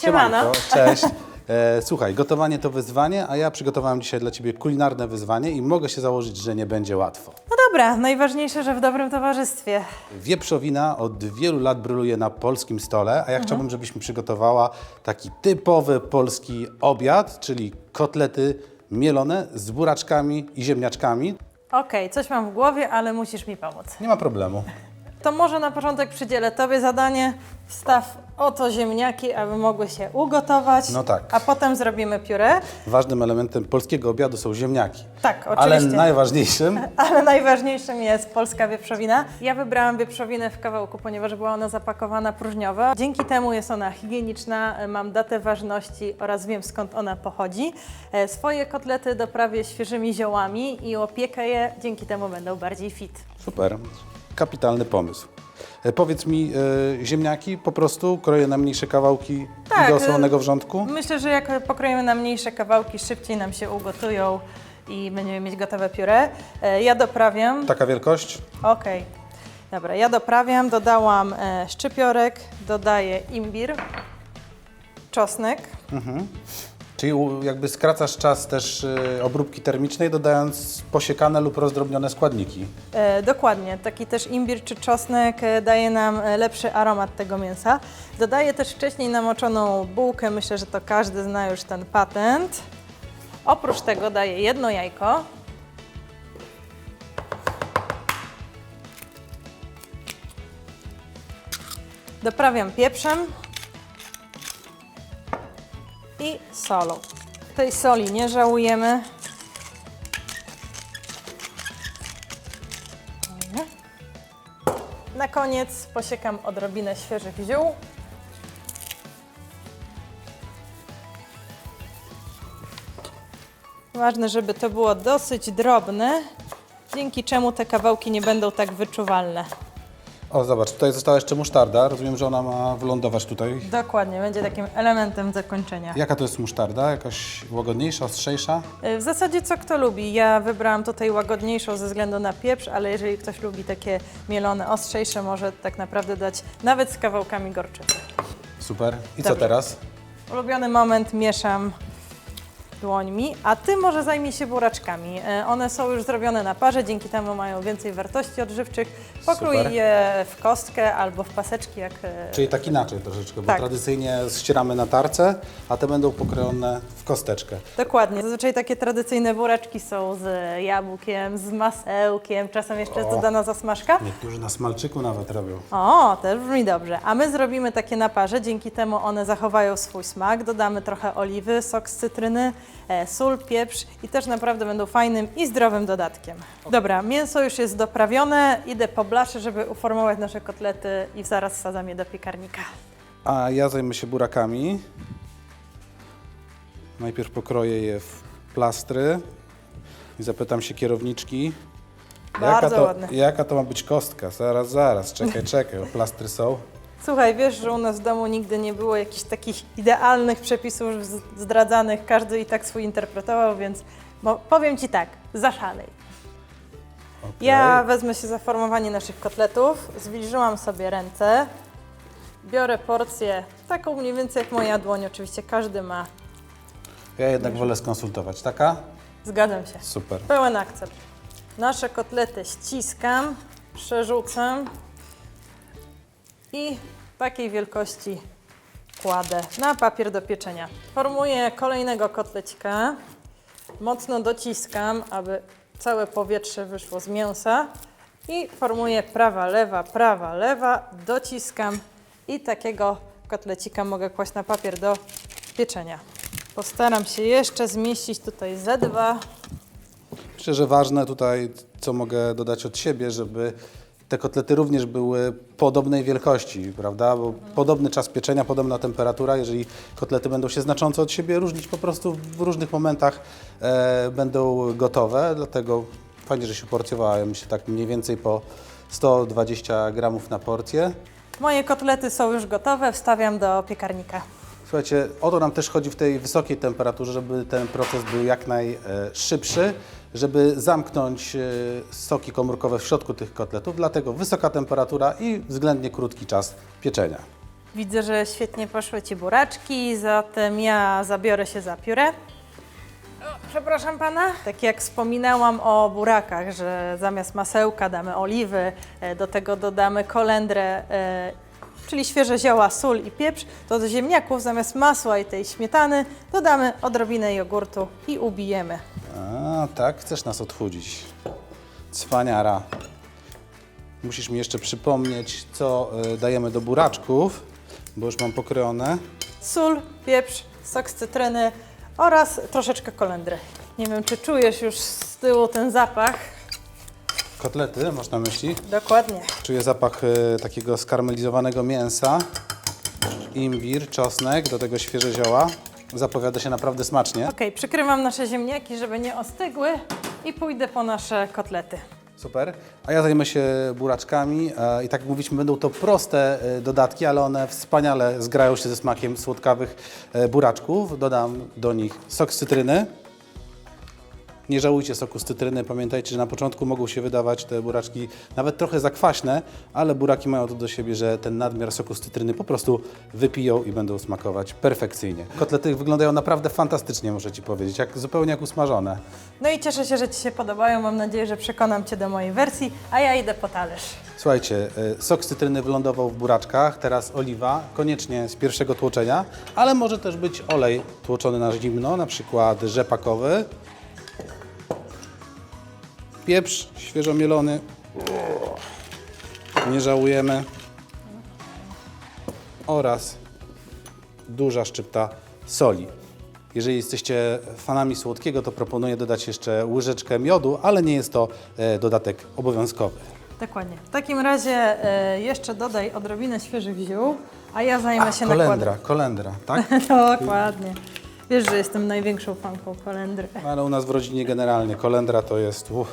Siemano. Cześć. E, słuchaj, gotowanie to wyzwanie, a ja przygotowałem dzisiaj dla Ciebie kulinarne wyzwanie i mogę się założyć, że nie będzie łatwo. No dobra, najważniejsze, że w dobrym towarzystwie. Wieprzowina od wielu lat bryluje na polskim stole, Mhm. a ja chciałbym, żebyś mi przygotowała taki typowy polski obiad, czyli kotlety mielone z buraczkami i ziemniaczkami. Okej, coś mam w głowie, ale musisz mi pomóc. Nie ma problemu. To może na początek przydzielę Tobie zadanie. Wstaw oto ziemniaki, aby mogły się ugotować. No tak. A potem zrobimy pióre. Ważnym elementem polskiego obiadu są ziemniaki. Tak, Ale oczywiście. najważniejszym Ale najważniejszym jest polska wieprzowina. Ja wybrałam wieprzowinę w kawałku, ponieważ była ona zapakowana próżniowo. Dzięki temu jest ona higieniczna, mam datę ważności oraz wiem skąd ona pochodzi. E, Swoje kotlety doprawię świeżymi ziołami i opiekę je, dzięki temu będą bardziej fit. Super, kapitalny pomysł. E, powiedz mi, e, ziemniaki po prostu kroję na mniejsze kawałki Tak, do e, solonego wrzątku? Myślę, że jak pokroimy na mniejsze kawałki, szybciej nam się ugotują i będziemy mieć gotowe pióre. E, Ja doprawiam. Taka wielkość? Okej. Dobra, ja doprawiam, dodałam e, szczypiorek, dodaję imbir, czosnek. Czyli jakby skracasz czas też e, obróbki termicznej, dodając posiekane lub rozdrobnione składniki. E, dokładnie, taki też imbir czy czosnek e, daje nam e, lepszy aromat tego mięsa. Dodaję też wcześniej namoczoną bułkę, myślę, że to każdy zna już ten patent. Oprócz tego daję jedno jajko. Doprawiam pieprzem i solą. Tej soli nie żałujemy. Na koniec posiekam odrobinę świeżych ziół. Ważne, żeby to było dosyć drobne, dzięki czemu te kawałki nie będą tak wyczuwalne. O, zobacz, tutaj została jeszcze musztarda. Rozumiem, że ona ma wylądować tutaj. Dokładnie, będzie takim elementem zakończenia. Jaka to jest musztarda? Jakaś łagodniejsza, ostrzejsza? Y, W zasadzie co kto lubi. Ja wybrałam tutaj łagodniejszą ze względu na pieprz, ale jeżeli ktoś lubi takie mielone, ostrzejsze, może tak naprawdę dać nawet z kawałkami gorczycy. Super. I co Dobrze. teraz? Ulubiony moment mieszam dłońmi, a ty może zajmij się buraczkami. E, One są już zrobione na parze, dzięki temu mają więcej wartości odżywczych. Pokrój Super. je w kostkę albo w paseczki, jak e, Czyli tak inaczej troszeczkę, bo Tak. tradycyjnie ścieramy na tarce, a te będą pokrojone w kosteczkę. Dokładnie. Zazwyczaj takie tradycyjne buraczki są z jabłkiem, z masełkiem, czasem jeszcze jest O. dodana zasmażka. Niektórzy na smalczyku nawet robią. O, też brzmi dobrze. A my zrobimy takie na parze, dzięki temu one zachowają swój smak. Dodamy trochę oliwy, sok z cytryny, sól, pieprz i też naprawdę będą fajnym i zdrowym dodatkiem. Dobra, mięso już jest doprawione. Idę po blaszy, żeby uformować nasze kotlety i zaraz wsadzam je do piekarnika. A ja zajmę się burakami. Najpierw pokroję je w plastry i zapytam się kierowniczki. Bardzo jaka to, ładne. Jaka to ma być kostka? Zaraz, zaraz, czekaj, czekaj, plastry są. Słuchaj, wiesz, że u nas w domu nigdy nie było jakichś takich idealnych przepisów zdradzanych. Każdy i tak swój interpretował, więc bo powiem Ci tak, zaszalej. Okej. Ja wezmę się za formowanie naszych kotletów. Zwilżyłam sobie ręce. Biorę porcję taką mniej więcej jak moja dłoń. Oczywiście każdy ma. ja jednak wolę skonsultować. Taka? Zgadzam się. Super. Pełen akcept. Nasze kotlety ściskam, przerzucam i takiej wielkości kładę na papier do pieczenia. Formuję kolejnego kotlecika. Mocno dociskam, aby całe powietrze wyszło z mięsa. I formuję prawa, lewa, prawa, lewa. Dociskam i takiego kotlecika mogę kłaść na papier do pieczenia. Postaram się jeszcze zmieścić tutaj ze dwa. Myślę, że ważne tutaj, co mogę dodać od siebie, żeby te kotlety również były podobnej wielkości, prawda? Bo podobny czas pieczenia, podobna temperatura, jeżeli kotlety będą się znacząco od siebie różnić, po prostu w różnych momentach e, będą gotowe, dlatego fajnie, że się porcjowała, ja myślę tak mniej więcej po 120 gramów na porcję. Moje kotlety są już gotowe, wstawiam do piekarnika. Słuchajcie, o to nam też chodzi w tej wysokiej temperaturze, żeby ten proces był jak najszybszy, żeby zamknąć e, soki komórkowe w środku tych kotletów, dlatego wysoka temperatura i względnie krótki czas pieczenia. Widzę, że świetnie poszły Ci buraczki, zatem ja zabiorę się za pióre. O, Przepraszam Pana. Tak jak wspominałam o burakach, że zamiast masełka damy oliwy, e, do tego dodamy kolendrę, e, czyli świeże zioła, sól i pieprz, to do ziemniaków zamiast masła i tej śmietany dodamy odrobinę jogurtu i ubijemy. A, tak, chcesz nas odchudzić. Cwaniara. Musisz mi jeszcze przypomnieć, co y, dajemy do buraczków, bo już mam pokrojone. Sól, pieprz, sok z cytryny oraz troszeczkę kolendry. Nie wiem, czy czujesz już z tyłu ten zapach. Kotlety, masz na myśli? Dokładnie. Czuję zapach y, takiego skarmelizowanego mięsa, imbir, czosnek, do tego świeże zioła. Zapowiada się naprawdę smacznie. Ok, przykrywam nasze ziemniaki, żeby nie ostygły i pójdę po nasze kotlety. Super. A ja zajmę się buraczkami e, i tak jak mówiliśmy, będą to proste e, dodatki, ale one wspaniale zgrają się ze smakiem słodkawych e, buraczków. Dodam do nich sok z cytryny. Nie żałujcie soku z cytryny. Pamiętajcie, że na początku mogą się wydawać te buraczki nawet trochę zakwaśne, ale buraki mają to do siebie, że ten nadmiar soku z cytryny po prostu wypiją i będą smakować perfekcyjnie. Kotlety wyglądają naprawdę fantastycznie, muszę Ci powiedzieć, jak, zupełnie jak usmażone. No i cieszę się, że Ci się podobają. Mam nadzieję, że przekonam Cię do mojej wersji, a ja idę po talerz. Słuchajcie, y, sok z cytryny wylądował w buraczkach, teraz oliwa, koniecznie z pierwszego tłoczenia, ale może też być olej tłoczony na zimno, na przykład rzepakowy. Pieprz świeżo mielony, nie żałujemy. Oraz duża szczypta soli. Jeżeli jesteście fanami słodkiego, to proponuję dodać jeszcze łyżeczkę miodu, ale nie jest to e, dodatek obowiązkowy. Dokładnie. W takim razie e, jeszcze dodaj odrobinę świeżych ziół, a ja zajmę A, się kolendra, kolendra, tak? nakładem. Dokładnie. Wiesz, że jestem największą fanką kolendry. Ale u nas w rodzinie generalnie kolendra to jest uff,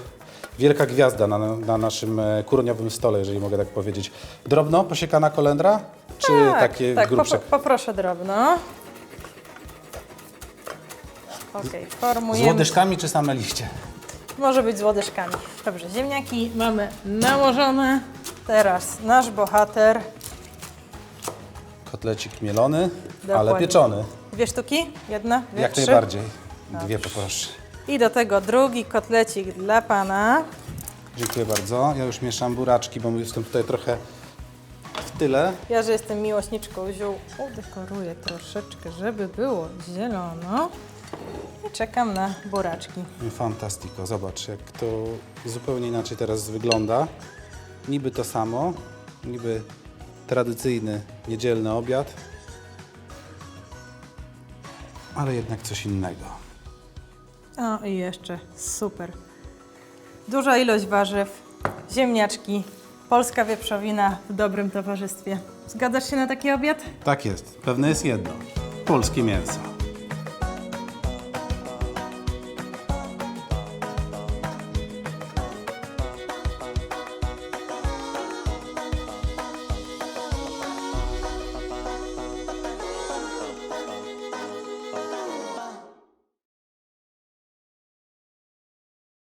wielka gwiazda na, na naszym e, kuroniowym stole, jeżeli mogę tak powiedzieć. Drobno posiekana kolendra, czy takie tak, grubsze? popro- poproszę drobno. Okej, Z formujemy. łodyżkami czy same liście? Może być z łodyżkami. Dobrze, ziemniaki mamy nałożone. Teraz nasz bohater. Kotlecik mielony, ale Dokładnie. pieczony. Dwie sztuki? Jedna? Dwie, Jak trzy? najbardziej. Dwie poproszę. I do tego drugi kotlecik dla Pana. Dziękuję bardzo. Ja już mieszam buraczki, bo jestem tutaj trochę w tyle. Ja, że jestem miłośniczką ziół, udekoruję troszeczkę, żeby było zielono. I czekam na buraczki. Fantastico. Zobacz, jak to zupełnie inaczej teraz wygląda. Niby to samo, niby tradycyjny niedzielny obiad, ale jednak coś innego. O i jeszcze super. Duża ilość warzyw, ziemniaczki, polska wieprzowina w dobrym towarzystwie. Zgadzasz się na taki obiad? Tak jest. Pewne jest jedno. Polskie mięso.